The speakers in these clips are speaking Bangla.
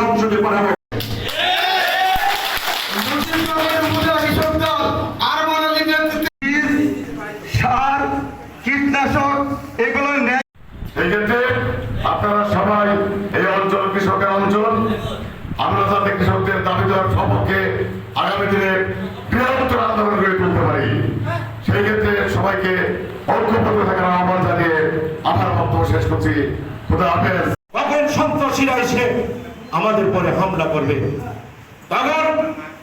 সংসদে পাঠাবো। সার কীটনাশক এগুলো সেক্ষেত্রে আপনারা সবাই এই অঞ্চল কৃষকের অঞ্চল আমরা যাতে কৃষকদের দাবি দেওয়ার সপক্ষে আগামী দিনে বৃহত্তর আন্দোলন গড়ে তুলতে পারি সেই ক্ষেত্রে সবাইকে ঐক্যবদ্ধ থাকার আহ্বান জানিয়ে আমার বক্তব্য শেষ করছি। খুদা হাফেজ। কখন সন্ত্রাসীরা এসে আমাদের পরে হামলা করবে। তখন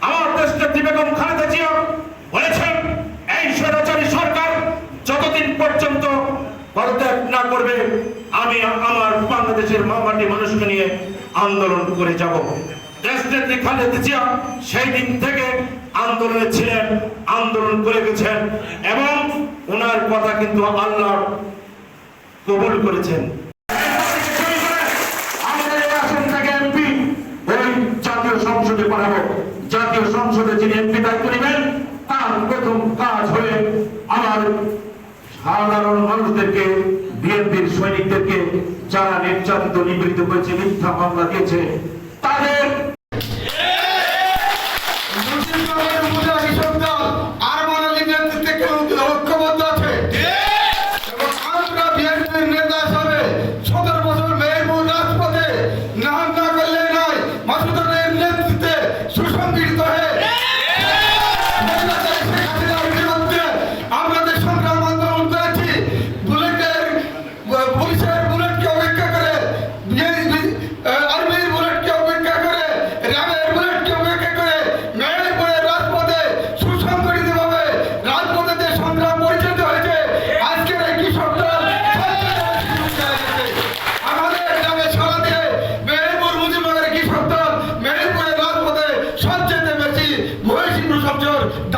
আমার দেশনেত্রী বেগম খালেদা জিয়া বলেছেন, এই স্বৈরাচারী সরকার যতদিন পর্যন্ত পদত্যাগ না করবে, আমি আমার বাংলাদেশের মামাটি মানুষকে নিয়ে আন্দোলন করে যাব। দেশনেত্রী খালেদা জিয়া সেই দিন থেকে আন্দোলনে ছিলেন, আন্দোলন করে গেছেন এবং ওনার কথা কিন্তু আল্লাহ কবুল করেছেন আমাদের এই আসন থেকে এমপি ওই জাতীয় সংসদে পাঠাবো জাতীয় সংসদে যিনি এমপি দায়িত্ব নেবেন, তার প্রথম কাজ হয়ে আমার সাধারণ মানুষদেরকে, বিএনপির সৈনিকদেরকে যারা নির্যাতিত, নিপীড়িত হয়েছে মিথ্যা মামলা দিয়েছে, তাদের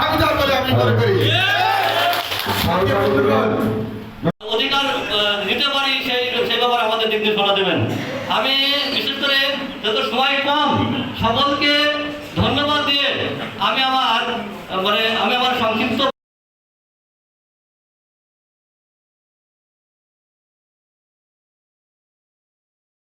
ভাগিদার বলে আমি মনে করি অধিকার নিতে পারি সেই সে ব্যাপারে আমাদের নির্দেশনা দেবেন। আমি বিশেষ করে যত সময় কম সকলকে ধন্যবাদ দিয়ে আমি আমার মানে আমি আমার সংক্ষিপ্ত